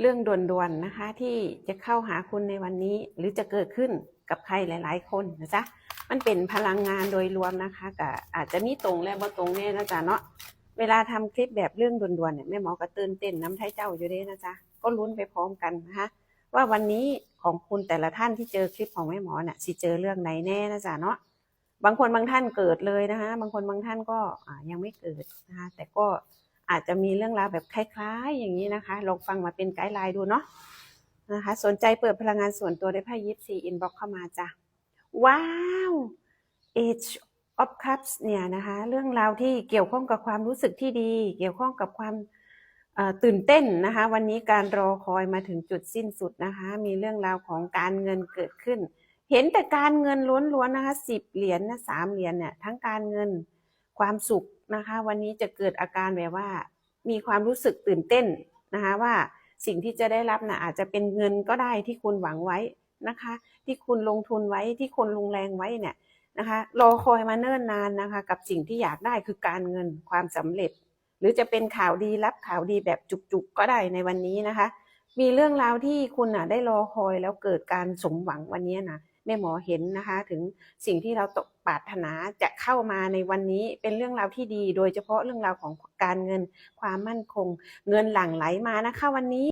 เรื่องด่วนๆนะคะ ที่จะเข้าหาคุณในวันนี้ หรือจะเกิดขึ้นกับใครหลาย ๆ คนนะจ๊ะมันเป็นพลังงานโดยรวมนะคะกับอาจจะมีตรงและบ่ตรงแน่นะจ๊ะเนาะเวลาทำคลิปแบบเรื่องด่วนๆเนี่ยแม่หมอก็ตื่นเต้นน้ำไทยเจ้าอยู่ด้วยนะจ๊ะก็ลุ้นไปพร้อมกันนะคะว่าวันนี้ของคุณแต่ละท่านที่เจอคลิปของแม่หมอเนี่ยสิเจอเรื่องไหนแน่นะจ๊ะเนาะบางคนบางท่านเกิดเลยนะคะ บางคนบางท่านก็อ่ายังไม่เกิดนะคะแต่ก็ อาจจะมีเรื่องราวแบบคล้ายๆ อย่างนี้นะคะ ลองฟังมาเป็นไกด์ไลน์ดูเนาะนะคะ สนใจเปิดพลังงานส่วนตัวได้ไพ่ยิปซีอินบ็อกเข้ามาจ้ะ ว้าว Age of Cups เนี่ยนะคะ เรื่องราวที่เกี่ยวข้องกับความรู้สึกที่ดี เกี่ยวข้องกับความตื่นเต้นนะคะ วันนี้การรอคอยมาถึงจุดสิ้นสุดนะคะ มีเรื่องราวของการเงินเกิดขึ้น เห็นแต่การเงินล้วนๆนะคะสิบเหรียญนะสามเหรียญเนี่ยทั้งการเงินความสุข นะคะ วันนี้จะเกิดอาการแบบว่า มีความรู้สึกตื่นเต้นนะคะว่าสิ่งที่จะได้รับนะอาจจะเป็นเงินก็ได้ที่คุณหวังไว้นะคะ ที่คุณลงทุนไว้ที่คุณลงแรงไว้เนี่ยนะคะรอคอยมาเนิ่นนานนะคะ กับสิ่งที่อยากได้คือการเงินความสำเร็จ หรือจะเป็นข่าวดีรับข่าวดีแบบจุกๆก็ได้ในวันนี้นะคะ มีเรื่องราวที่คุณอะได้รอคอยแล้วเกิดการสมหวังวันนี้นะแม่หมอเห็นนะคะ ถึงสิ่งที่เราตก ปรารถนาจะเข้ามาในวันนี้เป็นเรื่องราวที่ดี โดยเฉพาะเรื่องราวของการเงินความมั่นคง เงินหลั่งไหลมานะคะวันนี้